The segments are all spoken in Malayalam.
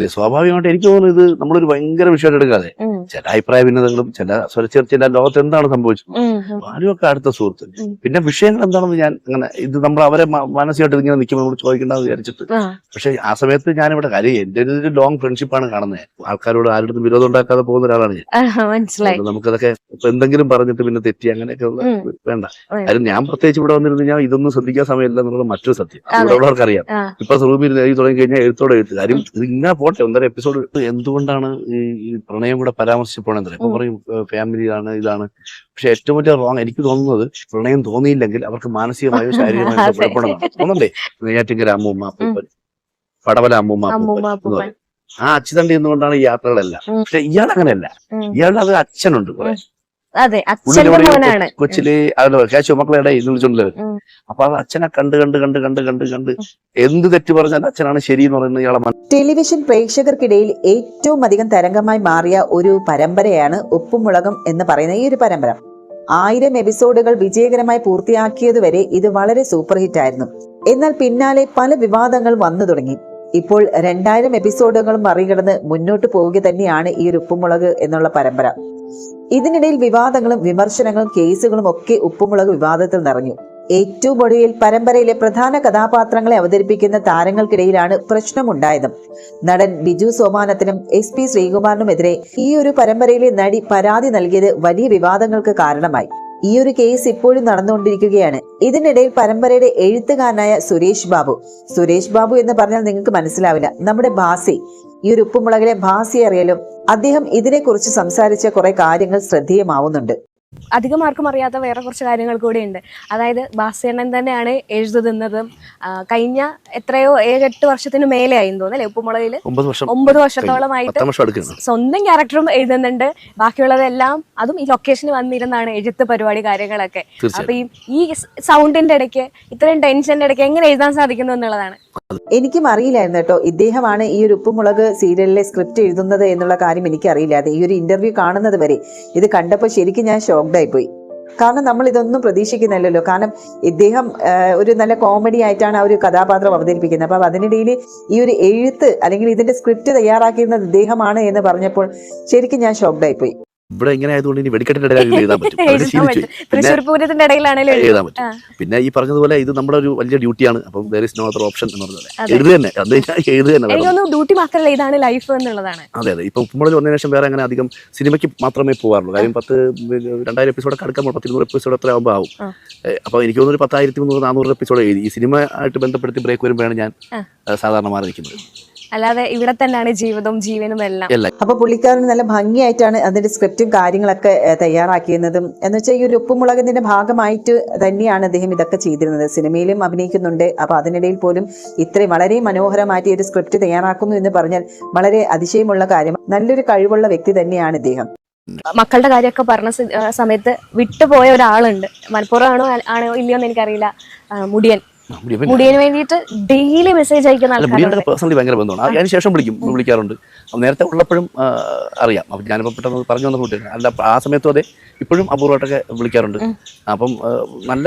സ്വാഭാവികമായിട്ട് എനിക്ക് തോന്നുന്നു ഇത് നമ്മളൊരു ഭയങ്കര വിഷയമായിട്ട് എടുക്കാതെ ചില അഭിപ്രായ ഭിന്നതകളും ചില സ്വരച്ചേർച്ചയില്ല ലോകത്ത് എന്താണ് സംഭവിച്ചത്? ആരും ഒക്കെ ആരുമൊക്കെ അടുത്ത സുഹൃത്ത്? പിന്നെ വിഷയങ്ങൾ എന്താണെന്ന് ഞാൻ അങ്ങനെ ഇത് നമ്മൾ അവരെ മാനസികമായിട്ട് ഇങ്ങനെ നിൽക്കുമ്പോൾ നമ്മൾ ചോദിക്കേണ്ടെന്ന് വിചാരിച്ചിട്ട്. പക്ഷെ ആ സമയത്ത് ഞാൻ ഇവിടെ കാര്യം എന്റെ ഒരു ലോങ് ഫ്രണ്ട്ഷിപ്പാണ് കാണുന്നത് ആൾക്കാരോട് ആരുടെ വിരോധം ഉണ്ടാക്കാതെ പോകുന്ന ഒരാളാണ് ഞാൻ. മനസ്സിലായി. നമുക്കതൊക്കെ ഇപ്പൊ എന്തെങ്കിലും പറഞ്ഞിട്ട് പിന്നെ തെറ്റി അങ്ങനെയൊക്കെ ഉള്ള വേണ്ട. കാര്യം ഞാൻ പ്രത്യേകിച്ച് ഇവിടെ വന്നിരുന്നു ഞാൻ ഇതൊന്നും ശ്രദ്ധിക്കാൻ സമയമില്ല എന്നുള്ളത് മറ്റൊരു സത്യം. ഇവിടെ അറിയാം. ഇപ്പൊ റൂമിൽ എഴുതി തുടങ്ങി കഴിഞ്ഞാൽ എഴുത്തോടെ എഴുത്ത്. കാര്യം ഇത് ഇങ്ങനെ പോട്ടെ ഒന്നര എപ്പിസോഡ് എന്തുകൊണ്ടാണ് ഈ പ്രണയം കൂടെ പരാമർശിച്ച് ഇപ്പൊ ഉം. പറയും ഫാമിലിയാണ് ഇതാണ്. പക്ഷെ ഏറ്റവും വലിയ റോങ് എനിക്ക് തോന്നുന്നത് പ്രണയം തോന്നിയില്ലെങ്കിൽ അവർക്ക് മാനസികമായോ ശാരീരികമായോ കുഴപ്പമാണ് തോന്നണ്ടേ? നെയ്യാറ്റിങ്കര അമ്മൂമ്മ അപ്പൂപ്പൻ പടവല അമ്മൂമ്മ അപ്പൂപ്പൻ. ആ അച്ഛതണ്ടി എന്നുകൊണ്ടാണ് ഈ യാത്രകളെല്ലാം. പക്ഷെ ഇയാൾ അങ്ങനെയല്ല. ഇയാളുടെ അത് അച്ഛനുണ്ട് കുറെ. അതെ അച്ഛന്റെ മോനാണ്. കൊച്ചിലെ അവരുടെ കാശ് മക്കളുടെ അപ്പൊ അത് അച്ഛനെ കണ്ട് കണ്ട് കണ്ട് കണ്ട് കണ്ട് കണ്ട് എന്ത് തെറ്റ് പറഞ്ഞാൽ അച്ഛനാണ് ശരി എന്ന് പറയുന്നത് ഇയാളെ ടെലിവിഷൻ പ്രേക്ഷകർക്കിടയിൽ ഏറ്റവും അധികം തരംഗമായി മാറിയ ഒരു പരമ്പരയാണ് ഉപ്പുമുളകം എന്ന് പറയുന്ന ഈ ഒരു പരമ്പര. ആയിരം എപ്പിസോഡുകൾ വിജയകരമായി പൂർത്തിയാക്കിയതുവരെ ഇത് വളരെ സൂപ്പർ ഹിറ്റ് ആയിരുന്നു. എന്നാൽ പിന്നാലെ പല വിവാദങ്ങൾ വന്നു തുടങ്ങി. ഇപ്പോൾ രണ്ടായിരം എപ്പിസോഡുകളും മറികടന്ന് മുന്നോട്ട് പോവുക തന്നെയാണ് ഈ ഒരു ഉപ്പുമുളക് എന്നുള്ള പരമ്പര. ഇതിനിടയിൽ വിവാദങ്ങളും വിമർശനങ്ങളും കേസുകളും ഒക്കെ ഉപ്പുമുളക് വിവാദത്തിൽ നിറഞ്ഞു. ഏറ്റവും ഒടുവിൽ പരമ്പരയിലെ പ്രധാന കഥാപാത്രങ്ങളെ അവതരിപ്പിക്കുന്ന താരങ്ങൾക്കിടയിലാണ് പ്രശ്നമുണ്ടായത്. നടൻ ബിജു സോമാനത്തിനും എസ് പി ശ്രീകുമാറിനുമെതിരെ ഈ ഒരു പരമ്പരയിലെ നടി പരാതി നൽകിയത് വലിയ വിവാദങ്ങൾക്ക് കാരണമായി. ഈ ഒരു കേസ് ഇപ്പോഴും നടന്നുകൊണ്ടിരിക്കുകയാണ്. ഇതിനിടയിൽ പരമ്പരയുടെ എഴുത്തുകാരനായ സുരേഷ് ബാബു. സുരേഷ് ബാബു എന്ന് പറഞ്ഞാൽ നിങ്ങൾക്ക് മനസ്സിലാവില്ല. നമ്മുടെ ഭാസി ഈ ഒരു ഉപ്പുമുളകിലെ ഭാസി അറിയലും അദ്ദേഹം ഇതിനെക്കുറിച്ച് സംസാരിച്ച കുറെ കാര്യങ്ങൾ ശ്രദ്ധേയമാവുന്നുണ്ട്. അധികം ആർക്കും അറിയാത്ത വേറെ കുറച്ച് കാര്യങ്ങൾ കൂടി ഉണ്ട്. അതായത് ബാസേണ്ണൻ തന്നെയാണ് എഴുതു തിന്നതും കഴിഞ്ഞ എത്രയോ ഏഴെട്ട് വർഷത്തിന് മേലെ ആയി തോന്നുന്നു അല്ലെ? ഉപ്പുമുളകിൽ ഒമ്പത് വർഷം ഒമ്പത് വർഷത്തോളമായിട്ട് സ്വന്തം ക്യാരക്ടറും എഴുതുന്നുണ്ട്. ബാക്കിയുള്ളതെല്ലാം അതും ഈ ലൊക്കേഷനിൽ വന്നിരുന്നാണ് എഴുത്ത് പരിപാടി കാര്യങ്ങളൊക്കെ. അപ്പൊ ഈ ഈ സൗണ്ടിന്റെ ഇടയ്ക്ക് ഇത്രയും ടെൻഷന്റെ ഇടയ്ക്ക് എങ്ങനെ എഴുതാൻ സാധിക്കുന്നു എന്നുള്ളതാണ്. എനിക്കും അറിയില്ലായിരുന്നു കേട്ടോ. ഇദ്ദേഹമാണ് ഈ ഒരു ഉപ്പുമുളക് സീരിയലിലെ സ്ക്രിപ്റ്റ് എഴുതുന്നത് എന്നുള്ള കാര്യം എനിക്ക് അറിയില്ലായിരുന്നു ഈ ഒരു ഇന്റർവ്യൂ കാണുന്നത് വരെ. ഇത് കണ്ടപ്പോൾ ശരിക്കും ഞാൻ ഷോക്ക്ഡ് ആയി പോയി. കാരണം നമ്മൾ ഇതൊന്നും പ്രതീക്ഷിക്കുന്നില്ലല്ലോ. കാരണം ഇദ്ദേഹം ഒരു നല്ല കോമഡി ആയിട്ടാണ് ആ ഒരു കഥാപാത്രം അവതരിപ്പിക്കുന്നത്. അപ്പൊ അതിനിടയിൽ ഈ ഒരു എഴുത്ത് അല്ലെങ്കിൽ ഇതിന്റെ സ്ക്രിപ്റ്റ് തയ്യാറാക്കിയിരുന്നത് ഇദ്ദേഹമാണ് എന്ന് പറഞ്ഞപ്പോൾ ശരിക്കും ഞാൻ ഷോക്ക്ഡ് ആയി പോയി. ഇവിടെ ഇങ്ങനെ ആയതുകൊണ്ട് ഇനി വെടിക്കെട്ടിന്റെ ഇടയിൽ എഴുതാൻ പറ്റും. ശീലിച്ചു തൃശ്ശൂർ പൂരത്തിന്റെ ഇടയിലാണെങ്കിലും എഴുതാൻ പറ്റും. പിന്നെ ഈ പറഞ്ഞതുപോലെ ഇത് നമ്മുടെ ഒരു വലിയ ഡ്യൂട്ടിയാണ്. അപ്പം there is no other option എന്ന് പറഞ്ഞത് എഴുതി തന്നെ. അത് കഴിഞ്ഞാൽ എഴുതുക തന്നെ ഡ്യൂട്ടി മാത്രമല്ല ഇതാണ് ലൈഫ് എന്നുള്ളതാണ്. അതെ അതെ. ഇപ്പൊ ഉപ്പുമുളക് വന്നതിന് ശേഷം വേറെ അങ്ങനെ അധികം സിനിമയ്ക്ക് മാത്രമേ പോകാറുള്ളൂ കാര്യം പത്ത് രണ്ടായിരം എപ്പിസോഡ് കടക്കാൻ പത്തിരുന്നൂറ് എപ്പിസോഡ് എത്ര ആകുമ്പോൾ ആവും. അപ്പോൾ അപ്പൊ എനിക്ക് തോന്നുന്നു പത്തായിരത്തി മുന്നൂറ് നാനൂറ് എപ്പിസോഡ് എഴുതി. ഈ സിനിമ ആയിട്ട് ബന്ധപ്പെടുത്തി ബ്രേക്ക് വരുമ്പോഴാണ് ഞാൻ സാധാരണ മാറി നിൽക്കുന്നത്. അല്ലാതെ ഇവിടെ തന്നെയാണ് ജീവിതവും ജീവനും എല്ലാം. അപ്പൊ പുള്ളിക്കാരൻ നല്ല ഭംഗിയായിട്ടാണ് അതിന്റെ സ്ക്രിപ്റ്റും കാര്യങ്ങളൊക്കെ തയ്യാറാക്കിയിരുന്നതും. എന്ന് വെച്ചാൽ ഈ ഒരു ഉപ്പുമുളകിന്റെ ഭാഗമായിട്ട് തന്നെയാണ് അദ്ദേഹം ഇതൊക്കെ ചെയ്തിരുന്നത്. സിനിമയിലും അഭിനയിക്കുന്നുണ്ട്. അപ്പൊ അതിനിടയിൽ പോലും ഇത്രയും വളരെ മനോഹരമായിട്ട് ഈ ഒരു സ്ക്രിപ്റ്റ് തയ്യാറാക്കുന്നു എന്ന് പറഞ്ഞാൽ വളരെ അതിശയമുള്ള കാര്യം. നല്ലൊരു കഴിവുള്ള വ്യക്തി തന്നെയാണ് ഇദ്ദേഹം. മക്കളുടെ കാര്യമൊക്കെ പറഞ്ഞ സമയത്ത് വിട്ടുപോയ ഒരാളുണ്ട്. മലപ്പുറം ആണോ ആണോ ഇല്ലയോ എന്ന് എനിക്കറിയില്ല മുടിയൻ. മുടിയന് വേണ്ടിയിട്ട് ഡെയിലി മെസ്സേജ് അയക്കുന്ന മുടിയുടെ പേഴ്സണലി ഭയങ്കര ബന്ധമാണ്. ആ, അതിന് ശേഷം വിളിക്കും വിളിക്കാറുണ്ട്. നേരത്തെ ഉള്ളപ്പോഴും അറിയാം. അപ്പം ഞാനിപ്പോൾ പെട്ടെന്ന് പറഞ്ഞു വന്ന കൂട്ടി അല്ല ആ സമയത്തും അതെ ഇപ്പോഴും അപൂർവമായിട്ടൊക്കെ വിളിക്കാറുണ്ട്. അപ്പം നല്ല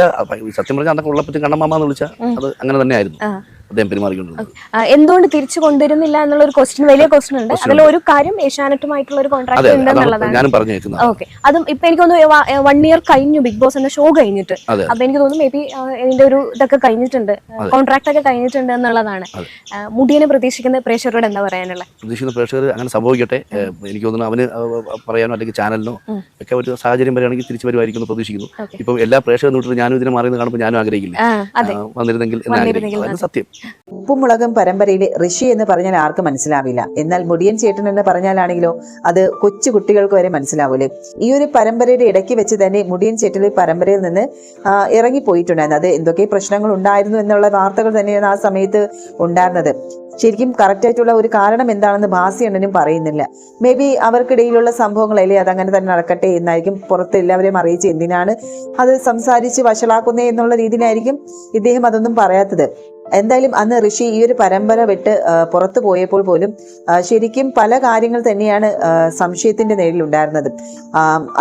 സത്യം പറഞ്ഞാൽ അന്നൊക്കെ ഉള്ളപ്പോഴത്തേക്കും കണ്ണമാമെന്ന് വിളിച്ചാൽ അത് അങ്ങനെ തന്നെ ആയിരുന്നു ആ. അദ്ദേഹം പെരുമാറിക്കൊണ്ടിരുന്നത്. എന്തുകൊണ്ട് തിരിച്ചു കൊണ്ടുവരുന്നില്ല എന്നുള്ള ഒരു ക്വസ്റ്റ്യൻ വലിയ ക്വസ്റ്റ്യൻ ഉണ്ട്. അതിൽ ഒരു കാര്യം ഏഷ്യാനെറ്റുമായിട്ടുള്ള ഒരു കോൺട്രാക്ട് ഉണ്ടെന്നുള്ളതാണ്. ഞാനും പറഞ്ഞു കേൾക്കുന്നത് ഓക്കെ. അതും ഇപ്പൊ എനിക്ക് തോന്നുന്നു വൺ ഇയർ കഴിഞ്ഞു ബിഗ് ബോസ് എന്ന ഷോ കഴിഞ്ഞിട്ട്. അപ്പൊ എനിക്ക് തോന്നുന്നു മേ ബി ഇതിന്റെ ഒരു ഇതൊക്കെ കഴിഞ്ഞിട്ടുണ്ട്. കോൺട്രാക്ട് ഒക്കെ കഴിഞ്ഞിട്ടുണ്ട് എന്നുള്ളതാണ്. മുടിയനെ പ്രതീക്ഷിക്കുന്ന പ്രേക്ഷകരോട് എന്താ പറയാനുള്ളത്? പ്രതീക്ഷിക്കുന്ന പ്രേക്ഷകർ അങ്ങനെ സംഭവിക്കട്ടെ. എനിക്ക് തോന്നുന്നു അവന് പറയാനോ അല്ലെങ്കിൽ ചാനലിനോ ഒക്കെ ഒരു സാഹചര്യം വരികയാണെങ്കിൽ തിരിച്ചു വരുമായിരിക്കും എന്ന് പ്രതീക്ഷിക്കുന്നു. ഇപ്പൊ എല്ലാ പ്രേക്ഷകർ നോട്ടിട്ട് ഞാനും ഇതിനെ മാറിയെന്ന് കാണുമ്പോൾ ഞാനും ആഗ്രഹിക്കില്ല? വന്നിരുന്നെങ്കിൽ. സത്യം. ഉപ്പുമുളകും പരമ്പരയിലെ ഋഷി എന്ന് പറഞ്ഞാൽ ആർക്കും മനസ്സിലാവില്ല. എന്നാൽ മുടിയൻ ചേട്ടൻ എന്ന് പറഞ്ഞാലാണെങ്കിലോ അത് കൊച്ചു കുട്ടികൾക്ക് വരെ മനസ്സിലാവൂലേ. ഈ ഒരു പരമ്പരയുടെ ഇടയ്ക്ക് വെച്ച് തന്നെ മുടിയൻ ചേട്ടൻ പരമ്പരയിൽ നിന്ന് ഇറങ്ങി ഇറങ്ങിപ്പോയിട്ടുണ്ടായിരുന്നു. അത് എന്തൊക്കെ പ്രശ്നങ്ങൾ ഉണ്ടായിരുന്നു എന്നുള്ള വാർത്തകൾ തന്നെയാണ് ആ സമയത്ത് ഉണ്ടായിരുന്നത്. ശരിക്കും കറക്റ്റ് ആയിട്ടുള്ള ഒരു കാരണം എന്താണെന്ന് ഭാസി അണ്ണനും പറയുന്നില്ല. മേ ബി അവർക്കിടയിലുള്ള സംഭവങ്ങളല്ലേ അതങ്ങനെ തന്നെ നടക്കട്ടെ എന്നായിരിക്കും പുറത്ത് എല്ലാവരെയും അറിയിച്ച് എന്തിനാണ് അത് സംസാരിച്ച് വഷളാക്കുന്നേ എന്നുള്ള രീതിയിലായിരിക്കും ഇദ്ദേഹം അതൊന്നും പറയാത്തത്. എന്തായാലും അന്ന് ഋഷി ഈ ഒരു പരമ്പര വിട്ട് പുറത്തു പോയപ്പോൾ പോലും ശരിക്കും പല കാര്യങ്ങൾ തന്നെയാണ് സംശയത്തിന്റെ നേരിലുണ്ടായിരുന്നത്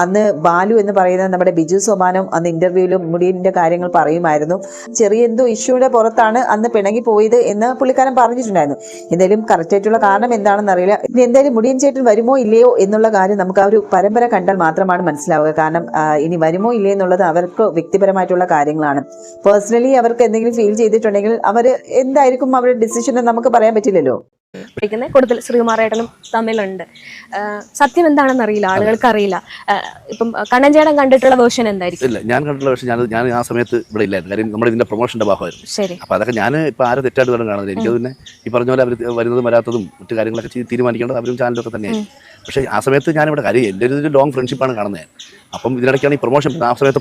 അന്ന് ബാലു എന്ന് പറയുന്ന നമ്മുടെ ബിജു സോമാനം അന്ന് ഇന്റർവ്യൂവിലും മുടിയന്റെ കാര്യങ്ങൾ പറയുമായിരുന്നു. ചെറിയ എന്തോ ഇഷ്യൂടെ പുറത്താണ് അന്ന് പിണങ്ങി പോയത് എന്ന് പുള്ളിക്കാരൻ പറഞ്ഞിട്ടുണ്ടായിരുന്നു. എന്തായാലും കറക്റ്റ് ആയിട്ടുള്ള കാരണം എന്താണെന്ന് അറിയില്ല. ഇനി എന്തായാലും മുടിയൻ ചേട്ടൻ വരുമോ ഇല്ലയോ എന്നുള്ള കാര്യം നമുക്ക് ആ ഒരു പരമ്പര കണ്ടാൽ മാത്രമാണ് മനസ്സിലാവുക. കാരണം ഇനി വരുമോ ഇല്ലയോ എന്നുള്ളത് അവർക്ക് വ്യക്തിപരമായിട്ടുള്ള കാര്യങ്ങളാണ്. പേഴ്സണലി അവർക്ക് എന്തെങ്കിലും ഫീൽ ചെയ്തിട്ടുണ്ടെങ്കിൽ അവർ എന്തായിരിക്കും അവരുടെ ഡിസിഷൻ നമുക്ക് പറയാൻ പറ്റില്ലല്ലോ? പഠിക്കുന്നത് കൂടുതൽ ശ്രീകുമാറേട്ടനും തമ്മിലുണ്ട്. സത്യം എന്താണെന്ന് അറിയില്ല ആളുകൾക്ക് അറിയില്ല ഇപ്പം കണ്ണഞ്ചേടൻ കണ്ടിട്ടുള്ള വേർഷൻ എന്തായിരിക്കും? ഇല്ല ഞാൻ കണ്ടിട്ടുള്ള പക്ഷേ ഞാൻ ഞാൻ ആ സമയത്ത് ഇവിടെ ഇല്ലായിരുന്നു. കാര്യം നമ്മുടെ ഇതിന്റെ പ്രൊമോഷന്റെ ഭാഗമായിരുന്നു. ശരി. അപ്പോൾ അതൊക്കെ ഞാൻ ഇപ്പോൾ ആരും തെറ്റായിട്ട് വേണം കാണുന്നത്? എനിക്ക് പിന്നെ ഈ പറഞ്ഞ പോലെ അവർ വരുന്നതും വരാത്തതും മറ്റു കാര്യങ്ങളൊക്കെ ചെയ്ത് തീരുമാനിക്കേണ്ടത് അവരും ചാനലൊക്കെ തന്നെയായിരുന്നു പക്ഷേ ആ സമയത്ത് ഞാനിവിടെ കാര്യം എന്റെ ഒരു ലോങ് ഫ്രണ്ട്ഷിപ്പാണ് കാണുന്നത്. അപ്പം ഇതിനിടയ്ക്കാണ് ഈ പ്രൊമോഷൻ ആ സമയത്ത്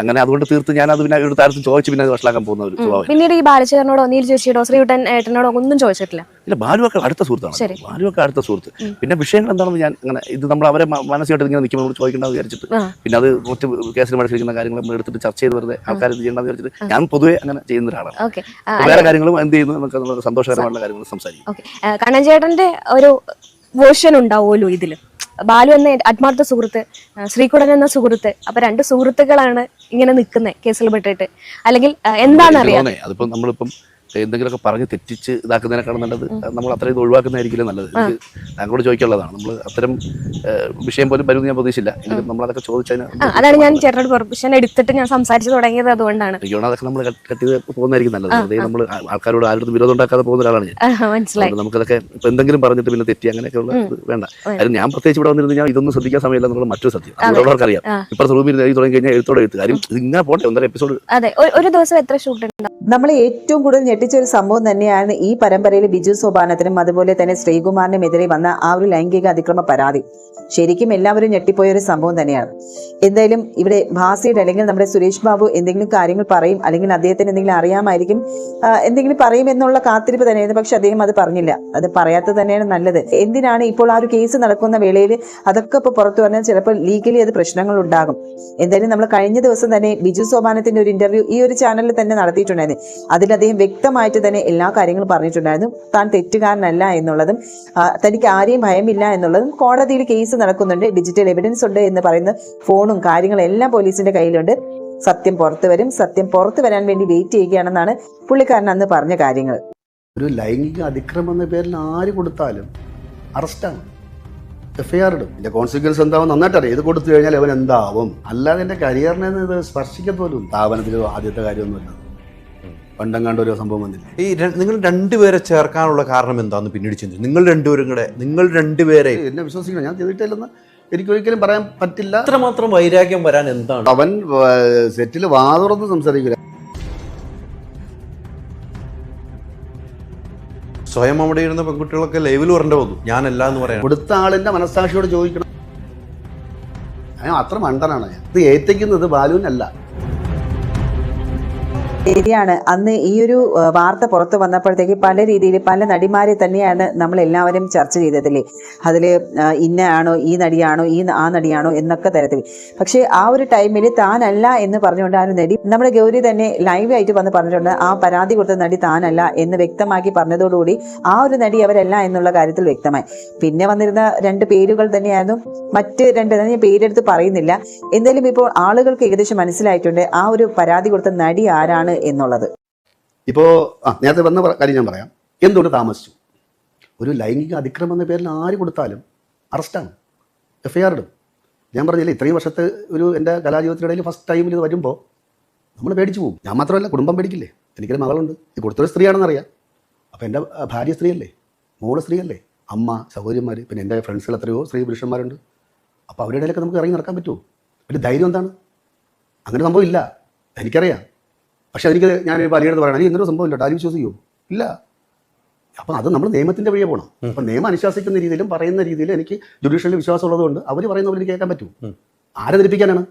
അങ്ങനെ അതുകൊണ്ട് തീർത്ത് ഞാൻ അത് പിന്നെ ഒരു താരത്തിൽ ചോദിച്ചു പിന്നെ അത് വഷളാക്കാൻ പോകുന്ന ഒരു പിന്നീട് ഈ ബാലചേരനോടോ നീൽ ചേച്ചിയോടോ ശ്രീകുട്ടൻ ഏട്ടനോടോ ഒന്നും ചോദിച്ചിട്ടില്ല ഇല്ല ബാലുവൊക്കെ അടുത്ത സുഹൃത്താണ്. ബാലുവൊക്കെ അടുത്ത സുഹൃത്ത്. പിന്നെ വിഷയങ്ങൾ എന്താണെന്ന് ഞാൻ അങ്ങനെ ഇത് നമ്മൾ അവരെ മനസ്സിലായിട്ട് ഇങ്ങനെ നിൽക്കുമ്പോൾ ചോദിക്കേണ്ടത് വിചാരിച്ചിട്ട്. പിന്നെ അത് മറ്റ് കേസിൽ മനസ്സിലിരിക്കുന്ന കാര്യങ്ങൾ നമ്മൾ എടുത്തിട്ട് ചർച്ച ചെയ്ത് വെറുതെ ആൾക്കാർ ഇത് ചെയ്യണമെന്ന് വിചാരിച്ചിട്ട് ഞാൻ പൊതുവെ അങ്ങനെ ചെയ്യുന്ന ഒരാളാണ്. വേറെ കാര്യങ്ങളും എന്ത് ചെയ്യുന്നു നമുക്ക് സന്തോഷകരമായിട്ടുള്ള കാര്യങ്ങൾ സംസാരിക്കും. കണ്ണൻ കണ്ണഞ്ചേട്ടന്റെ ഒരു വേർഷൻ ഉണ്ടാവുമല്ലോ ഇതിൽ. ബാലു എന്ന ആത്മാർത്ഥ സുഹൃത്ത് ശ്രീകുടൻ എന്ന സുഹൃത്ത് അപ്പൊ രണ്ട് സുഹൃത്തുക്കളാണ് ഇങ്ങനെ നിൽക്കുന്നത് കേസിൽ പെട്ടിട്ട്. അല്ലെങ്കിൽ എന്താണ് അതിപ്പോ അതിപ്പം നമ്മളിപ്പം എന്തെങ്കിലുമൊക്കെ പറഞ്ഞ് തെറ്റിച്ച് ഇതാക്കുന്നതിനേക്കാളും നല്ലത് നമ്മൾ അത്രയും ഇത് ഒഴിവാക്കുന്നതായിരിക്കില്ല നല്ലത്. എനിക്ക് താങ്കളോട് ചോദിക്കാനുള്ളതാണ്. നമ്മൾ അത്തരം വിഷയം പോലും വരുമെന്ന് ഞാൻ പ്രതീക്ഷിച്ചില്ല. എങ്കിലും നമ്മളതൊക്കെ ചോദിച്ചതിന് അതാണ് ഞാൻ ചേട്ടനോട് പെർമിഷൻ എടുത്തിട്ട് ഞാൻ സംസാരിച്ചു തുടങ്ങിയത് അതുകൊണ്ടാണ്. അതൊക്കെ നമ്മൾ കട്ടി ചെയ്ത് പോകുന്നതായിരിക്കും നല്ലത്. അതേ നമ്മൾ ആൾക്കാരോട് ആരുടെ വിരോധം ഉണ്ടാക്കാതെ പോകുന്ന ഒരാളാണ് ഞാൻ. മനസ്സിലായി. അതുകൊണ്ട് നമുക്കതൊക്കെ ഇപ്പൊ എന്തെങ്കിലും പറഞ്ഞിട്ട് പിന്നെ തെറ്റി അങ്ങനെയൊക്കെയുള്ള ഉള്ള വേണ്ട. അത് ഞാൻ പ്രത്യേകിച്ച് ഇവിടെ വന്നിരുന്നു ഞാൻ ഇതൊന്നും ശ്രദ്ധിക്കാൻ സമയമില്ല എന്നുള്ള മറ്റൊരു സത്യം. അതുള്ളവർക്ക് അറിയാം ഇപ്പൊ റൂമിൽ എഴുതി തുടങ്ങി കഴിഞ്ഞാൽ എഴുത്തോടെ എഴുത്ത്. കാര്യം ഇങ്ങനെ പോട്ടെ ഒന്നര എപ്പിസോഡ് അതെ. ഒരു ദിവസം എത്ര ഷൂട്ട് ഉണ്ടാവും നമ്മൾ ഏറ്റവും കൂടുതൽ ഞെട്ടിച്ച ഒരു സംഭവം തന്നെയാണ് ഈ പരമ്പരയിൽ ബിജു സോപാനത്തിനും അതുപോലെ തന്നെ ശ്രീകുമാറിനും എതിരെ വന്ന ആ ഒരു ലൈംഗിക അതിക്രമ പരാതി. ശരിക്കും എല്ലാവരും ഞെട്ടിപ്പോയ ഒരു സംഭവം തന്നെയാണ്. എന്തായാലും ഇവിടെ ഭാസിയുടെ അല്ലെങ്കിൽ നമ്മുടെ സുരേഷ് ബാബു എന്തെങ്കിലും കാര്യങ്ങൾ പറയും അല്ലെങ്കിൽ അദ്ദേഹത്തിന് എന്തെങ്കിലും അറിയാമായിരിക്കും എന്തെങ്കിലും പറയും എന്നുള്ള കാത്തിരിപ്പ് തന്നെയായിരുന്നു. പക്ഷെ അദ്ദേഹം അത് പറഞ്ഞില്ല. അത് പറയാത്തത് തന്നെയാണ് നല്ലത്. എന്തിനാണ് ഇപ്പോൾ ആ ഒരു കേസ് നടക്കുന്ന വേളയിൽ അതൊക്കെ ഇപ്പോൾ പുറത്തു വന്നാൽ ചിലപ്പോൾ ലീഗലി അത് പ്രശ്നങ്ങൾ ഉണ്ടാകും. എന്തായാലും നമ്മൾ കഴിഞ്ഞ ദിവസം തന്നെ ബിജു സോപാനത്തിന്റെ ഒരു ഇന്റർവ്യൂ ഈ ഒരു ചാനലിൽ തന്നെ നടത്തിയിട്ടുണ്ടായിരുന്നു. അതിൽ അദ്ദേഹം വ്യക്തമായിട്ട് തന്നെ എല്ലാ കാര്യങ്ങളും പറഞ്ഞിട്ടുണ്ടായിരുന്നു. താൻ തെറ്റുകാരനല്ല എന്നുള്ളതും തനിക്ക് ആരെയും ഭയമില്ല എന്നുള്ളതും കോടതിയിൽ കേസ് നടക്കുന്നുണ്ട്. ഡിജിറ്റൽ എവിഡൻസ് ഉണ്ട് എന്ന് പറയുന്ന ഫോണും കാര്യങ്ങളും എല്ലാം പോലീസിന്റെ കയ്യിലുണ്ട്. സത്യം പുറത്തു വരും. സത്യം പുറത്തു വരാൻ വേണ്ടി വെയിറ്റ് ചെയ്യുകയാണെന്നാണ് പുള്ളിക്കാരൻ അന്ന് പറഞ്ഞ കാര്യങ്ങൾ. ഒരു ലൈംഗിക അതിക്രമം എന്ന പേരിൽ ആര് കൊടുത്താലും അറസ്റ്റാണ് എഫ്ഐആർ ഇടും. ഇതിന്റെ കോൺസിക്വൻസ് എന്താവും നന്നായിട്ട് അറിയാം. ഇത് കൊടുത്തു കഴിഞ്ഞാൽ അവൻ എന്താവും? അല്ലാതെ എന്റെ കരിയറിനെ ഇത് സ്പർശിക്കത്തോലും സ്ഥാപനത്തിൽ ആദ്യത്തെ കാര്യമൊന്നുമില്ല. പണ്ടെങ്ങാണ്ട് ഒരു സംഭവം വന്നില്ല. ഈ നിങ്ങൾ രണ്ടുപേരെ ചേർക്കാനുള്ള കാരണം എന്താന്ന് പിന്നീട് ചിന്തിച്ചു. നിങ്ങൾ രണ്ടുപേരും കൂടെ നിങ്ങൾ രണ്ടുപേരെ. എന്നെ വിശ്വസിക്കണം ഞാൻ ചെയ്തിട്ടില്ലെന്ന് എനിക്കൊരിക്കലും പറയാൻ പറ്റില്ല. അത്രമാത്രം വൈരാഗ്യം വരാൻ എന്താണ്? അവൻ സെറ്റിൽ വാതുറന്ന് സംസാരിക്കില്ല. സ്വയം അവിടെ ഇരുന്ന പെൺകുട്ടികളൊക്കെ ലൈവിൽ വരേണ്ടി വന്നു. ഞാനല്ല എന്ന് പറയാം. കൊടുത്ത ആളിന്റെ മനസ്സാക്ഷിയോട് ചോദിക്കണം. ഞാൻ അത്ര മണ്ടനാണ് ഞാൻ. ഇത് ഏറ്റിക്കുന്നത് ബാലുവിനല്ല. ശരിയാണ്. അന്ന് ഈ ഒരു വാർത്ത പുറത്തു വന്നപ്പോഴത്തേക്ക് പല രീതിയിൽ പല നടിമാരെ തന്നെയാണ് നമ്മൾ എല്ലാവരും ചർച്ച ചെയ്തതില്ലേ അതിൽ ഇന്ന ആണോ ഈ നടിയാണോ ഈ ആ നടിയാണോ എന്നൊക്കെ തരത്തിൽ പക്ഷേ ആ ഒരു ടൈമിൽ താനല്ല എന്ന് പറഞ്ഞുകൊണ്ട് ആ നടി നമ്മുടെ ഗൗരി തന്നെ ലൈവ് ആയിട്ട് വന്ന് പറഞ്ഞിട്ടുണ്ട് ആ പരാതി കൊടുത്ത നടി താനല്ല എന്ന് വ്യക്തമാക്കി പറഞ്ഞതോടുകൂടി ആ ഒരു നടി അവരല്ല എന്നുള്ള കാര്യത്തിൽ വ്യക്തമായി. പിന്നെ വന്നിരുന്ന രണ്ട് പേരുകൾ തന്നെയായിരുന്നു. മറ്റ് രണ്ട് ഞാൻ പേരെടുത്ത് പറയുന്നില്ല. എന്തായാലും ഇപ്പോൾ ആളുകൾക്ക് ഏകദേശം മനസ്സിലായിട്ടുണ്ട് ആ ഒരു പരാതി കൊടുത്ത നടി ആരാണ് എന്നുള്ളത്. ഇപ്പോ ആ നേരത്തെ വന്ന കാര്യം ഞാൻ പറയാം. എന്തുകൊണ്ട് താമസിച്ചു? ഒരു ലൈംഗിക അതിക്രമം എന്ന പേരിൽ ആര് കൊടുത്താലും അറസ്റ്റാണ്. എഫ് ഐ ആർ ഇടും. ഞാൻ പറഞ്ഞില്ലേ ഇത്രയും വർഷത്തെ ഒരു എന്റെ കലാജീവിതത്തിനിടയിൽ ഫസ്റ്റ് ടൈമിൽ ഇത് വരുമ്പോൾ നമ്മൾ പേടിച്ചു പോകും. ഞാൻ മാത്രമല്ല കുടുംബം പേടിക്കില്ലേ? എനിക്കൊരു മകളുണ്ട്. ഇത് കൊടുത്തൊരു സ്ത്രീയാണെന്നറിയാം. അപ്പോൾ എന്റെ ഭാര്യ സ്ത്രീയല്ലേ? മോൾ സ്ത്രീയല്ലേ? അമ്മ സഹോദരിമാർ പിന്നെ എന്റെ ഫ്രണ്ട്സിൽ എത്രയോ സ്ത്രീ പുരുഷന്മാരുണ്ട്. അപ്പോൾ അവരുടെ ഇടയിലൊക്കെ നമുക്ക് ഇറങ്ങി നടക്കാൻ പറ്റുമോ? ഒരു ധൈര്യം എന്താണ്? അങ്ങനെ സംഭവം ഇല്ല. എനിക്കറിയാം. പക്ഷെ എനിക്ക് ഞാൻ വലിയത് പറയണം എനിക്ക് ഇങ്ങനൊരു സംഭവം ഇല്ല ആരും വിശ്വസിക്കുമോ ഇല്ല. അപ്പം അത് നമ്മൾ നിയമത്തിന്റെ വഴിയെ പോകണം അപ്പം നിയമം അനുശാസിക്കുന്ന രീതിയിലും പറയുന്ന രീതിയിലും എനിക്ക് ജുഡീഷ്യലിൽ വിശ്വാസം ഉള്ളതുകൊണ്ട് അവർ പറയുന്ന പോലെ എനിക്ക് കേൾക്കാൻ പറ്റും. ആരെ ധരിപ്പിക്കാനാണ്?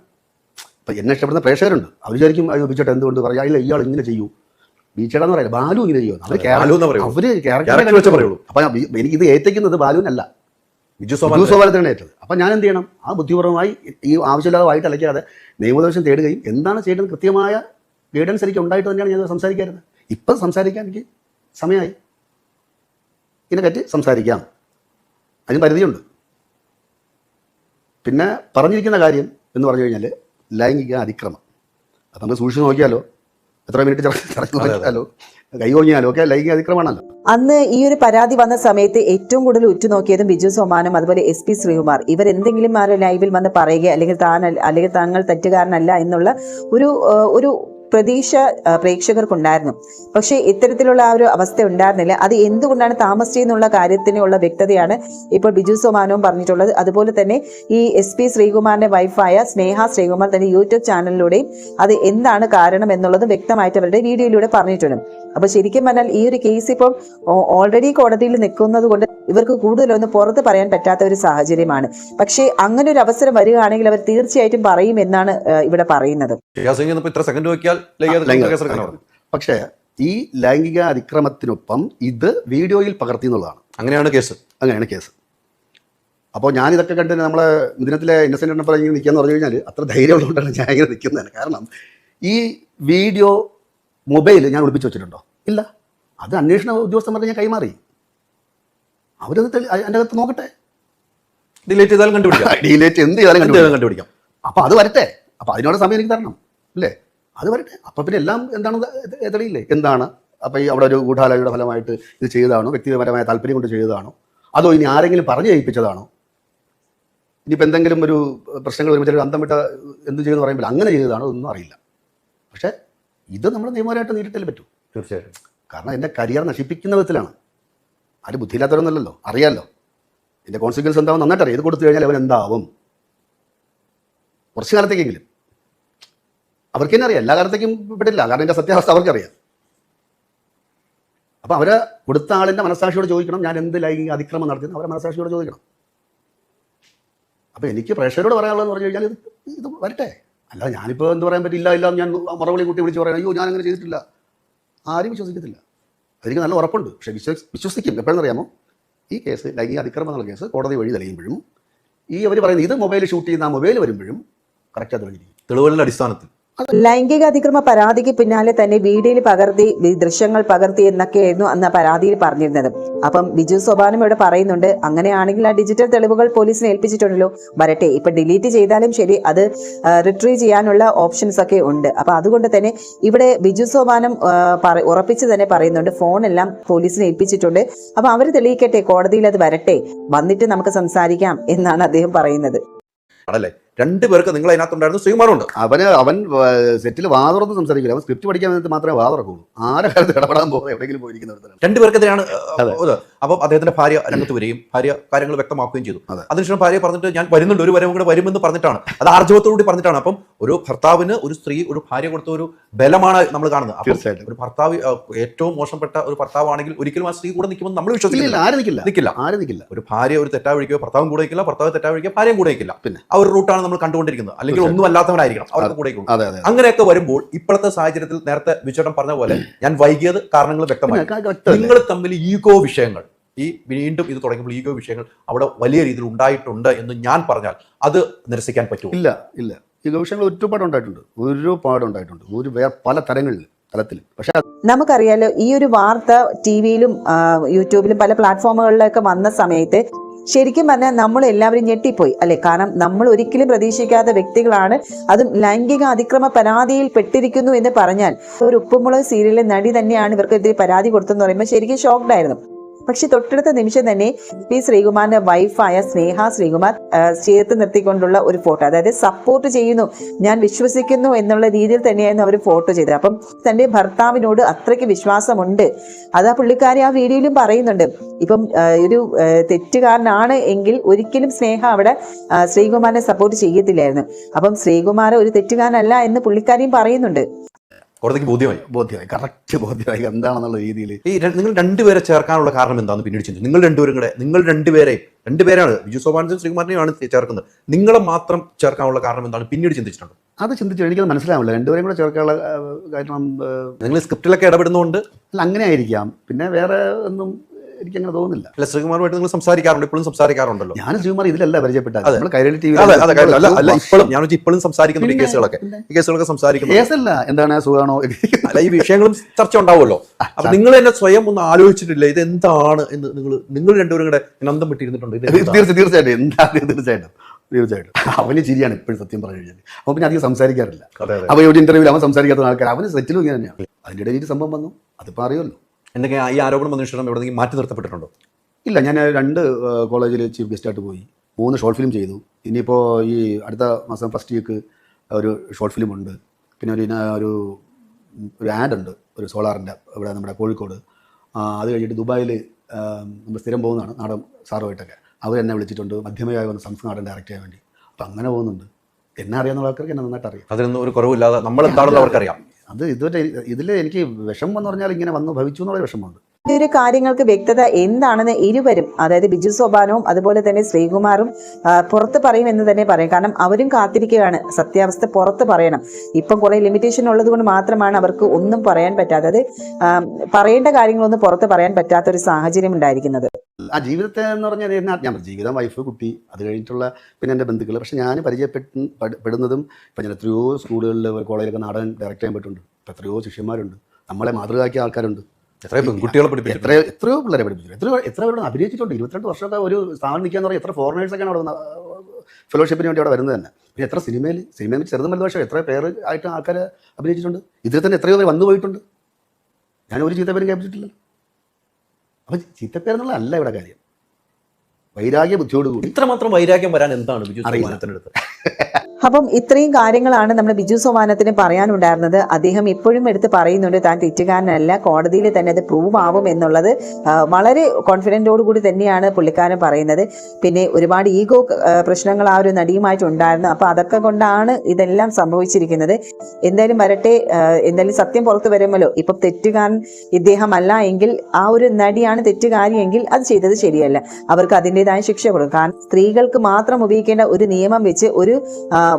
ഇപ്പം എന്നെ ഇഷ്ടപ്പെടുന്ന പ്രേക്ഷകരുണ്ട്. അവർ വിചാരിക്കും അയ്യോ ബിച്ചേട്ട എന്തുകൊണ്ട് പറയാ? ഇല്ല ഇയാൾ ഇങ്ങനെ ചെയ്യൂ. ബീച്ചേടാന്ന് പറയാം ബാലു ഇങ്ങനെ ചെയ്യും? അവർ. അവർ പറയുള്ളൂ. അപ്പം എനിക്ക് ഇത് ഏറ്റിക്കുന്നത് ബാലുവിനല്ല ബിജു സോപാനത്തിനാണ് ഏറ്റത്. അപ്പം ഞാൻ എന്ത് ചെയ്യണം? ആ ബുദ്ധിപൂർവമായി ഈ ആവശ്യമില്ലാതെ വായിട്ട് അലക്കാതെ നിയമോപദേശം തേടുകയും എന്താണ് ചെയ്യേണ്ടത് കൃത്യമായ ഗൈഡൻസ് എനിക്ക് ഉണ്ടായിട്ട് തന്നെയാണ് ഞാൻ സംസാരിക്കാറ് ഇപ്പം സംസാരിക്കാൻ എനിക്ക് സമയമായി. ഇതിനെ പറ്റി സംസാരിക്കാം. അതിന് പരിധിയുണ്ട്. പിന്നെ പറഞ്ഞിരിക്കുന്ന കാര്യം എന്ന് പറഞ്ഞു കഴിഞ്ഞാൽ ലൈംഗിക അതിക്രമം. അത് നമ്മൾ സൂക്ഷിച്ച് നോക്കിയാലോ? എത്ര മിനിറ്റ് ചടച്ച് നോക്കിയാലോ കൈ ഓങ്ങിയാലോ ഒക്കെ ലൈംഗിക അതിക്രമമാണല്ലോ. അന്ന് ഈ ഒരു പരാതി വന്ന സമയത്ത് ഏറ്റവും കൂടുതൽ ഉറ്റുനോക്കിയതും ബിജു സോമാനും അതുപോലെ എസ് പി ശ്രീകുമാർ. ഇവർ എന്തെങ്കിലും ആ ലൈവിൽ വന്ന് പറയുക അല്ലെങ്കിൽ താൻ അല്ലെങ്കിൽ താങ്കൾ തെറ്റുകാരനല്ല എന്നുള്ള ഒരു ഒരു പ്രതീക്ഷ പ്രേക്ഷകർക്കുണ്ടായിരുന്നു. പക്ഷേ ഇത്തരത്തിലുള്ള ആ ഒരു അവസ്ഥ ഉണ്ടായിരുന്നില്ല. അത് എന്തുകൊണ്ടാണ് താമസിച്ചെന്നുള്ള കാര്യത്തിനുള്ള വ്യക്തതയാണ് ഇപ്പോൾ ബിജു സോമാനവും പറഞ്ഞിട്ടുള്ളത്. അതുപോലെ തന്നെ ഈ എസ് പി ശ്രീകുമാറിന്റെ വൈഫായ സ്നേഹ ശ്രീകുമാർ തന്റെ യൂട്യൂബ് ചാനലിലൂടെയും അത് എന്താണ് കാരണം എന്നുള്ളത് വ്യക്തമായിട്ട് അവരുടെ വീഡിയോയിലൂടെ പറഞ്ഞിട്ടുണ്ട്. അപ്പൊ ശരിക്കും പറഞ്ഞാൽ ഈ ഒരു കേസ് ഇപ്പോൾ ഓൾറെഡി കോടതിയിൽ നിൽക്കുന്നത് കൊണ്ട് ഇവർക്ക് കൂടുതലൊന്നും പുറത്ത് പറയാൻ പറ്റാത്ത ഒരു സാഹചര്യമാണ്. പക്ഷേ അങ്ങനെ ഒരു അവസരം വരികയാണെങ്കിൽ അവർ തീർച്ചയായിട്ടും പറയും എന്നാണ് ഇവിടെ പറയുന്നത്. ഇത്ര സെക്കൻഡ് നോക്കിയാൽ പക്ഷേ ഈ ലൈംഗിക അതിക്രമത്തിനൊപ്പം ഇത് വീഡിയോയിൽ പകർത്തി എന്നുള്ളതാണ്. അങ്ങനെയാണ് കേസ്. അങ്ങനെയാണ് കേസ്. അപ്പോൾ ഞാൻ ഇതൊക്കെ കണ്ട് നമ്മളെ ദിനത്തിലെ ഇന്നസെന്റ് നമ്പർ ഇങ്ങനെ നിൽക്കുക എന്ന് പറഞ്ഞു കഴിഞ്ഞാൽ അത്ര ധൈര്യമുള്ളതുകൊണ്ടാണ് ഞാൻ ഇങ്ങനെ നിൽക്കുന്നത്. കാരണം ഈ വീഡിയോ മൊബൈൽ ഞാൻ ഒളിപ്പിച്ച് വെച്ചിട്ടുണ്ടോ? ഇല്ല. അത് അന്വേഷണ ഉദ്യോഗസ്ഥന്മാർക്ക് ഞാൻ കൈമാറി. അവരത് എന്റെ അകത്ത് നോക്കട്ടെ. ഡിലേറ്റ് ചെയ്താലും കണ്ടുപിടിക്കാം. ഡിലേറ്റ് എന്ത് ചെയ്താലും. കണ്ടുപിടിക്കാം. അപ്പോൾ അത് വരട്ടെ. അപ്പോൾ അതിനോട് സമയം എനിക്ക് തരണം. അല്ലേ? അത് വരട്ടെ. അപ്പം പിന്നെ എല്ലാം എന്താണ് തെളിയില്ലേ എന്താണ്? അപ്പോൾ ഈ അവിടെ ഒരു ഗൂഢാലോചനയുടെ ഫലമായിട്ട് ഇത് ചെയ്തതാണോ? വ്യക്തിപരമായ താല്പര്യം കൊണ്ട് ചെയ്തതാണോ? അതോ ഇനി ആരെങ്കിലും പറഞ്ഞു ജയിപ്പിച്ചതാണോ? ഇനിയിപ്പോൾ എന്തെങ്കിലും ഒരു പ്രശ്നങ്ങൾ വരുമ്പോൾ ചിലർ അന്തം വിട്ട എന്ത് ചെയ്യുമെന്ന് പറയുമ്പോൾ അങ്ങനെ ചെയ്തതാണോ ഒന്നും അറിയില്ല. പക്ഷേ ഇത് നമ്മൾ നിയമപരമായിട്ട് നേരിട്ടല്ലേ പറ്റൂ. തീർച്ചയായിട്ടും. കാരണം എന്റെ കരിയർ നശിപ്പിക്കുന്ന വിധത്തിലാണ്. ആരും ബുദ്ധിയില്ലാത്തവരൊന്നുമല്ലല്ലോ അറിയാമല്ലോ ഇതിന്റെ കോൺസിക്വൻസ് എന്താവും നന്നായിട്ട് അറിയാം. ഇത് കൊടുത്തു കഴിഞ്ഞാൽ അവൻ എന്താവും? കുറച്ച് കാലത്തേക്കെങ്കിലും. അവർക്ക് തന്നെ അറിയാം. എല്ലാ കാലത്തേക്കും പെട്ടില്ല കാരണം എന്റെ സത്യാവസ്ഥ അവർക്കറിയാം. അപ്പോൾ അവരെ കൊടുത്ത ആളിന്റെ മനസ്സാക്ഷിയോട് ചോദിക്കണം ഞാൻ എന്ത് ലൈംഗിക അതിക്രമം നടത്തിയെന്ന്? അവരെ മനസ്സാക്ഷിയോട് ചോദിക്കണം. അപ്പോൾ എനിക്ക് പ്രേക്ഷകരോട് പറയാനുള്ളതെന്ന് പറഞ്ഞു കഴിഞ്ഞാൽ ഇത് ഇത് വരട്ടെ. അല്ലാതെ ഞാനിപ്പോൾ എന്ത് പറയാൻ പറ്റില്ല ഇല്ല ഞാൻ മറുപടി കൂട്ടി വിളിച്ച് പറയാം അയ്യോ ഞാൻ അങ്ങനെ ചെയ്തിട്ടില്ല. ആരും വിശ്വസിക്കത്തില്ല. അതെനിക്ക് നല്ല ഉറപ്പുണ്ട്. പക്ഷേ വിശ്വസ് വിശ്വസിക്കും. എപ്പോഴെന്ന് അറിയാമോ? ഈ കേസ് ലൈംഗിക അതിക്രമം എന്നുള്ള കേസ് കോടതി വഴി തെളിയുമ്പോഴും ഈ അവർ പറയുന്നത് ഇത് മൊബൈൽ ഷൂട്ട് ചെയ്യുന്ന ആ മൊബൈൽ വരുമ്പോഴും കറക്റ്റ് അത് തെളിഞ്ഞിരിക്കും. തെളിവുകളുടെ അടിസ്ഥാനത്തിൽ. ലൈംഗിക അതിക്രമ പരാതിക്ക് പിന്നാലെ തന്നെ വീഡിയോയിൽ പകർത്തി ദൃശ്യങ്ങൾ പകർത്തി എന്നൊക്കെയായിരുന്നു അന്ന് ആ പരാതിയിൽ പറഞ്ഞിരുന്നത്. അപ്പം ബിജു സോപാനും ഇവിടെ പറയുന്നുണ്ട് അങ്ങനെയാണെങ്കിൽ ആ ഡിജിറ്റൽ തെളിവുകൾ പോലീസിനെ ഏൽപ്പിച്ചിട്ടുണ്ടല്ലോ. വരട്ടെ ഇപ്പൊ ഡിലീറ്റ് ചെയ്താലും ശരി അത് റിട്രീവ് ചെയ്യാനുള്ള ഓപ്ഷൻസ് ഒക്കെ ഉണ്ട്. അപ്പൊ അതുകൊണ്ട് തന്നെ ഇവിടെ ബിജു സോപാനം ഉറപ്പിച്ച് തന്നെ പറയുന്നുണ്ട് ഫോണെല്ലാം പോലീസിനെ ഏൽപ്പിച്ചിട്ടുണ്ട്. അപ്പൊ അവർ തെളിയിക്കട്ടെ കോടതിയിൽ അത് വരട്ടെ വന്നിട്ട് നമുക്ക് സംസാരിക്കാം എന്നാണ് അദ്ദേഹം പറയുന്നത്. ആണല്ലേ? രണ്ടുപേർക്ക് നിങ്ങൾ അതിനകത്തുണ്ടായിരുന്നു ശ്രീകുമാറുണ്ട്. അവന് അവൻ സെറ്റിൽ വാതുറന്ന് സംസാരിക്കില്ല. അവൻ സ്ക്രിപ്റ്റ് പഠിക്കാൻ വേണ്ടി മാത്രമേ വാതുറക്കുള്ളൂ ആരെ കാലത്ത് ഇടപെടാൻ പോകുന്നത്? എവിടെയെങ്കിലും പോയിരിക്കുന്നവരുടെ രണ്ടുപേർക്കെതിരെയാണ് അപ്പം അദ്ദേഹത്തിന്റെ ഭാര്യ രംഗത്ത് വരികയും ഭാര്യ കാര്യങ്ങൾ വ്യക്തമാക്കുകയും ചെയ്തു. അതെ. അതിനുശേഷം ഭാര്യ പറഞ്ഞിട്ട് ഞാൻ വരുന്നുണ്ട് ഒരു വരവും കൂടെ വരുമെന്ന് പറഞ്ഞിട്ടാണ്. അത് ആർജവത്തോടുകൂടി പറഞ്ഞിട്ടാണ്. അപ്പം ഒരു ഭർത്താവിന് ഒരു സ്ത്രീ ഒരു ഭാര്യ കൊടുത്ത ഒരു ബലമാണ് നമ്മൾ കാണുന്നത്. തീർച്ചയായിട്ടും. ഒരു ഭർത്താവ് ഏറ്റവും മോശപ്പെട്ട ഒരു ഭർത്താവാണെങ്കിൽ ഒരിക്കലും ആ സ്ത്രീ കൂടെ നിൽക്കുമെന്ന് നമ്മൾ വിശ്വസിക്കില്ല ആരും നിൽക്കില്ല. നിൽക്കില്ല. ആരും നിൽക്കില്ല. ഒരു ഭാര്യ ഒരു തെറ്റാ വഴിക്കോ ഭർത്താവും കൂടെ നിൽക്കില്ല ഭർത്താവ് തെറ്റാ വഴിക്കോ ഭാര്യയും കൂടെ നിൽക്കില്ല. പിന്നെ. ആ ഒരു റൂട്ടാണ് നമ്മൾ കണ്ടുകൊണ്ടിരിക്കുന്നത്. അല്ലെങ്കിൽ. ഒന്നും അല്ലാത്തവനായിരിക്കണം അവർക്ക് കൂടെ അങ്ങനെയൊക്കെ വരുമ്പോൾ ഇപ്പോഴത്തെ സാഹചര്യത്തിൽ നേരത്തെ വിചേട്ടൻ പറഞ്ഞ പോലെ ഞാൻ വൈകിയത് കാരണങ്ങൾ വ്യക്തമായി? നിങ്ങൾ തമ്മിൽ ഈഗോ വിഷയങ്ങൾ. ഈ വീണ്ടും ഇത് തുടങ്ങിയപ്പോൾ ഈഗോ വിഷയങ്ങൾ അവിടെ വലിയ രീതിയിൽ ഉണ്ടായിട്ടുണ്ട് എന്ന് ഞാൻ പറഞ്ഞാൽ അത് നിരസിക്കാൻ പറ്റുമോ? ഇല്ല ഇല്ല. ഈഗോ വിഷയങ്ങൾ ഒരുപാട് ഉണ്ടായിട്ടുണ്ട് ഒരുപാട് ഉണ്ടായിട്ടുണ്ട് ഒരു വേറെ പല തരങ്ങളിൽ തലത്തിൽ. പക്ഷേ നമുക്കറിയാലോ ഈ ഒരു വാർത്ത ടിവിയിലും യൂട്യൂബിലും പല പ്ലാറ്റ്ഫോമുകളിലൊക്കെ വന്ന സമയത്ത് ശരിക്കും പറഞ്ഞാൽ നമ്മൾ എല്ലാവരും ഞെട്ടിപ്പോയി അല്ലെ? കാരണം നമ്മൾ ഒരിക്കലും പ്രതീക്ഷിക്കാത്ത വ്യക്തികളാണ്. അതും ലൈംഗിക അതിക്രമ പരാതിയിൽ പെട്ടിരിക്കുന്നു എന്ന് പറഞ്ഞാൽ ഒരു ഉപ്പുമുളക് സീരിയലിലെ നടി തന്നെയാണ് ഇവർക്കെതിരെ പരാതി കൊടുത്തെന്ന് പറയുമ്പോൾ ശരിക്കും ഷോക്ക്ഡ് ആയിരുന്നു. പക്ഷെ തൊട്ടടുത്ത നിമിഷം തന്നെ പി ശ്രീകുമാറിന്റെ വൈഫായ സ്നേഹ ശ്രീകുമാർ ചേർത്ത് നിർത്തിക്കൊണ്ടുള്ള ഒരു ഫോട്ടോ അതായത് സപ്പോർട്ട് ചെയ്യുന്നു. ഞാൻ വിശ്വസിക്കുന്നു എന്നുള്ള രീതിയിൽ തന്നെയായിരുന്നു അവർ ഫോട്ടോ ചെയ്തത്. അപ്പം തന്റെ ഭർത്താവിനോട് അത്രയ്ക്ക് വിശ്വാസമുണ്ട്. അത് ആ പുള്ളിക്കാരി ആ വീഡിയോയിലും പറയുന്നുണ്ട്. ഇപ്പം ഒരു തെറ്റുകാരനാണ് എങ്കിൽ ഒരിക്കലും സ്നേഹ അവിടെ ശ്രീകുമാറിനെ സപ്പോർട്ട് ചെയ്യത്തില്ലായിരുന്നു. അപ്പം ശ്രീകുമാർ ഒരു തെറ്റുകാരനല്ല എന്ന് പുള്ളിക്കാരിയും പറയുന്നുണ്ട്. കോടതിക്ക് ബോധ്യമായി? ബോധ്യമായി. കറക്റ്റ് ബോധ്യമായി. എന്താണെന്നുള്ള രീതിയിൽ. ഈ നിങ്ങൾ രണ്ടുപേരെ ചേർക്കാനുള്ള കാരണം എന്താണെന്ന് പിന്നീട് ചിന്തിച്ചു. നിങ്ങൾ രണ്ടുപേരും കൂടെ നിങ്ങൾ രണ്ടുപേരെയും രണ്ടുപേരാണ്. ബിജു സോമാനന്ദൻ ശ്രീകുമാറിനെയാണ് ചേർക്കുന്നത്. നിങ്ങളെ മാത്രം ചേർക്കാനുള്ള കാരണം എന്താണ്? പിന്നീട് ചിന്തിച്ചിട്ടുണ്ട്? അത് ചിന്തിച്ചു. എനിക്കത് മനസ്സിലാവില്ല രണ്ടുപേരും കൂടെ ചേർക്കാനുള്ള കാരണം നിങ്ങൾ സ്ക്രിപ്റ്റിലൊക്കെ ഇടപെടുന്നതുകൊണ്ട്? അല്ല അങ്ങനെ ആയിരിക്കാം. പിന്നെ വേറെ ഒന്നും എനിക്ക് അങ്ങനെ തോന്നുന്നില്ല. അല്ല ശ്രീകുമാറുമായിട്ട് നിങ്ങൾ സംസാരിക്കാറുണ്ട് ഇപ്പോഴും സംസാരിക്കാറുണ്ടല്ലോ. ഞാൻ ശ്രീകുമാർ ഇതിലല്ല പരിചയപ്പെട്ടത്. നമ്മൾ കൈരളി ടി അല്ല ഇപ്പോഴും ഞാൻ ഇപ്പോഴും സംസാരിക്കുന്നുണ്ട് ഈ കേസുകളൊക്കെ. ഈ കേസുകളൊക്കെ സംസാരിക്കുന്നു കേസല്ല എന്താണ് സുഖമാണോ അല്ല ഈ വിഷയങ്ങളും ചർച്ച ഉണ്ടാവുമല്ലോ. അപ്പൊ നിങ്ങൾ തന്നെ സ്വയം ഒന്ന് ആലോചിച്ചിട്ടില്ല ഇത് എന്താണ് എന്ന് നിങ്ങൾ നിങ്ങൾ രണ്ടുപേരും കൂടെ അന്തം വിട്ടിരുന്നിട്ടുണ്ട് തീർച്ചയായും തീർച്ചയായിട്ടും എന്താണ് തീർച്ചയായിട്ടും തീർച്ചയായിട്ടും. അവന് ചിരിയാണ് ഇപ്പോഴും സത്യം പറഞ്ഞു കഴിഞ്ഞാൽ അവൻ പിന്നെ അധികം സംസാരിക്കാറില്ല. ഒരു ഇന്റർവ്യൂവിൽ അവൻ സംസാരിക്കാത്ത ആൾക്കാർ അവന് സെറ്റിലും ഇങ്ങനെ തന്നെയാണ് അതിന്റെ ഇടയിൽ സംഭവം വന്നു. അതിപ്പോൾ അറിയുമല്ലോ. എന്തൊക്കെ ഈ ആരോപണം വന്ന ശേഷം എവിടെയെങ്കിലും മാറ്റി നിർത്തപ്പെട്ടിട്ടുണ്ടോ? ഇല്ല ഞാൻ രണ്ട് കോളേജിൽ ചീഫ് ഗസ്റ്റായിട്ട് പോയി. മൂന്ന് ഷോർട്ട് ഫിലിം ചെയ്തു. ഇനിയിപ്പോൾ ഈ അടുത്ത മാസം ഫസ്റ്റ് വീക്ക് ഒരു ഷോർട്ട് ഫിലിം ഉണ്ട്. പിന്നെ ഒരു ഒരു ഒരു ആഡ് ഉണ്ട് ഒരു സോളാറിന്റെ ഇവിടെ നമ്മുടെ കോഴിക്കോട്. അത് കഴിഞ്ഞിട്ട് ദുബായിൽ നമ്മൾ സ്ഥിരം പോകുന്നതാണ് നാടൻ സാറുമായിട്ടൊക്കെ. അവർ എന്നെ വിളിച്ചിട്ടുണ്ട് മധ്യമയായി വന്ന സംസ് നാടൻ ഡയറക്റ്റ് ചെയ്യാൻ വേണ്ടി. അപ്പോൾ അങ്ങനെ പോകുന്നുണ്ട്. എന്നെ അറിയാവുന്ന ആൾക്കാർക്ക് എന്നെ നന്നായിട്ട് അറിയാം. അതിനൊന്നും ഒരു കുറവില്ലാതെ നമ്മളെന്താണെന്ന് അവർക്കറിയാം. അത് ഇതുവരെ ഇതിൽ എനിക്ക് വിഷമം എന്ന് പറഞ്ഞാൽ ഇങ്ങനെ വന്ന് ഭവിച്ചു എന്നുള്ള വിഷമമുണ്ട്. ഒരു കാര്യങ്ങൾക്ക് വ്യക്തത എന്താണെന്ന് ഇരുവരും അതായത് ബിജു സോപാനവും അതുപോലെ തന്നെ ശ്രീകുമാറും പുറത്ത് പറയും എന്ന് തന്നെ പറയും. കാരണം അവരും കാത്തിരിക്കുകയാണ്. സത്യാവസ്ഥ പുറത്ത് പറയണം. ഇപ്പം കുറെ ലിമിറ്റേഷൻ ഉള്ളത് കൊണ്ട് മാത്രമാണ് അവർക്ക് ഒന്നും പറയാൻ പറ്റാത്തത്. അത് പറയേണ്ട കാര്യങ്ങളൊന്നും പുറത്ത് പറയാൻ പറ്റാത്ത ഒരു സാഹചര്യം ഉണ്ടായിരിക്കുന്നത്. ആ ജീവിതത്തെ എന്ന് പറഞ്ഞാൽ ഞാൻ ജീവിതം വൈഫ് കുട്ടി അത് കഴിഞ്ഞിട്ടുള്ള പിന്നെ എന്റെ ബന്ധുക്കൾ പക്ഷെ ഞാൻ പരിചയപ്പെടുന്നതും പെട്- പെടുന്നതും ഇപ്പം ഞാൻ എത്രയോ സ്കൂളുകളിൽ കോളേജിലൊക്കെ നാടൻ ഡയറക്റ്റ് ചെയ്യാൻ പറ്റുന്നുണ്ട് എത്രയോ ശിഷ്യന്മാരുണ്ട്. നമ്മളെ മാതൃകയാക്കിയ ആൾക്കാരുണ്ട്. എത്രയോ പെൺകുട്ടികളെ പഠിപ്പിച്ചു എത്രയോ എത്രയോ പിള്ളേരെ പഠിപ്പിച്ചു എത്രയോ എത്ര പേരോട് അഭിനയിച്ചിട്ടുണ്ട്. ഇരുപത്തിരണ്ട് വർഷമൊക്കെ ഒരു സ്ഥാനം നിൽക്കാന്ന് പറഞ്ഞാൽ എത്ര ഫോറിനേഴ്സൊക്കെയാണ് അവിടെ ഫെലോഷിപ്പിന് വേണ്ടി അവിടെ വരുന്നത് തന്നെ. പിന്നെ എത്ര സിനിമയിൽ സിനിമയിൽ ചെറുതും വലുത് പക്ഷേ എത്ര പേര് ആയിട്ട് ആൾക്കാർ അഭിനയിച്ചിട്ടുണ്ട്. ഇതിൽ തന്നെ എത്രയോ പേര് വന്നു പോയിട്ടുണ്ട്. ഞാൻ ഒരു ചീത്തപ്പേരും കേൾപ്പിച്ചിട്ടില്ല. അപ്പം ചീത്തപ്പേരെന്നുള്ള അല്ല ഇവിടെ കാര്യം. വൈരാഗ്യ ബുദ്ധിയോടുകൂടി. ഇത്രമാത്രം വൈരാഗ്യം വരാൻ എന്താണ് ബിജു അറിയില്ല. അപ്പം ഇത്രയും കാര്യങ്ങളാണ് നമ്മുടെ ബിജു സോമാനത്തിന് പറയാനുണ്ടായിരുന്നത്. അദ്ദേഹം ഇപ്പോഴും എടുത്ത് പറയുന്നുണ്ട് താൻ തെറ്റുകാരനല്ല കോടതിയിൽ തന്നെ അത് പ്രൂവ് ആവും എന്നുള്ളത്. വളരെ കോൺഫിഡന്റോടുകൂടി തന്നെയാണ് പുള്ളിക്കാരൻ പറയുന്നത്. പിന്നെ ഒരുപാട് ഈഗോ പ്രശ്നങ്ങൾ ആ ഒരു നടിയുമായിട്ട് ഉണ്ടായിരുന്നു. അപ്പോൾ അതൊക്കെ കൊണ്ടാണ് ഇതെല്ലാം സംഭവിച്ചിരിക്കുന്നത്. എന്തായാലും വരട്ടെ എന്തായാലും സത്യം പുറത്തു വരുമല്ലോ. ഇപ്പം തെറ്റുകാരൻ ഇദ്ദേഹം അല്ല എങ്കിൽ ആ ഒരു നടിയാണ് തെറ്റുകാരി എങ്കിൽ അത് ചെയ്തത് ശരിയല്ല. അവർക്ക് അതിന്റെതായ ശിക്ഷ കൊടുക്കും. കാരണം സ്ത്രീകൾക്ക് മാത്രം ഉപയോഗിക്കേണ്ട ഒരു നിയമം വെച്ച് ഒരു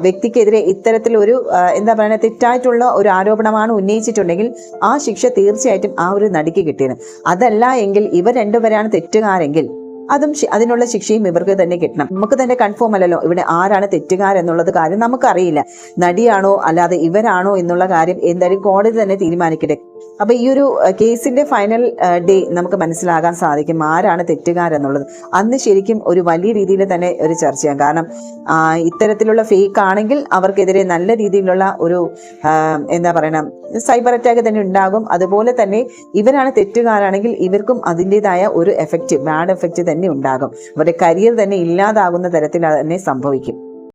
വ്യക്തിക്കെതിരെ ഇത്തരത്തിലൊരു ഒരു എന്താ പറയുക തെറ്റായിട്ടുള്ള ഒരു ആരോപണമാണ് ഉന്നയിച്ചിട്ടുണ്ടെങ്കിൽ ആ ശിക്ഷ തീർച്ചയായിട്ടും ആ ഒരു നടിക്ക് കിട്ടിയത് അതല്ല എങ്കിൽ ഇവർ രണ്ടുപേരാണ് തെറ്റുകാരെങ്കിൽ അതും അതിനുള്ള ശിക്ഷയും ഇവർക്ക് തന്നെ കിട്ടണം. നമുക്ക് തന്നെ കൺഫേം അല്ലല്ലോ ഇവിടെ ആരാണ് തെറ്റുകാരെന്നുള്ളത് കാര്യം നമുക്കറിയില്ല. നടിയാണോ അല്ലാതെ ഇവരാണോ എന്നുള്ള കാര്യം എന്തായാലും കോടതി തന്നെ തീരുമാനിക്കട്ടെ. അപ്പൊ ഈ ഒരു കേസിന്റെ ഫൈനൽ ഡേ നമുക്ക് മനസ്സിലാകാൻ സാധിക്കും ആരാണ് തെറ്റുകാരെന്നുള്ളത് അന്ന് ശരിക്കും ഒരു വലിയ രീതിയിൽ തന്നെ ഒരു ചർച്ചയാണ്. കാരണം ഇത്തരത്തിലുള്ള ഫേക്ക് ആണെങ്കിൽ അവർക്കെതിരെ നല്ല രീതിയിലുള്ള ഒരു എന്താ പറയണം സൈബർ അറ്റാക്ക് തന്നെ ഉണ്ടാകും. അതുപോലെ തന്നെ ഇവരാണ് തെറ്റുകാരാണെങ്കിൽ ഇവർക്കും അതിന്റെതായ ഒരു എഫക്റ്റ് ബാഡ് എഫക്റ്റ് തന്നെ ഉണ്ടാകും. അവരുടെ കരിയർ തന്നെ ഇല്ലാതാകുന്ന തരത്തിൽ തന്നെ സംഭവിക്കും.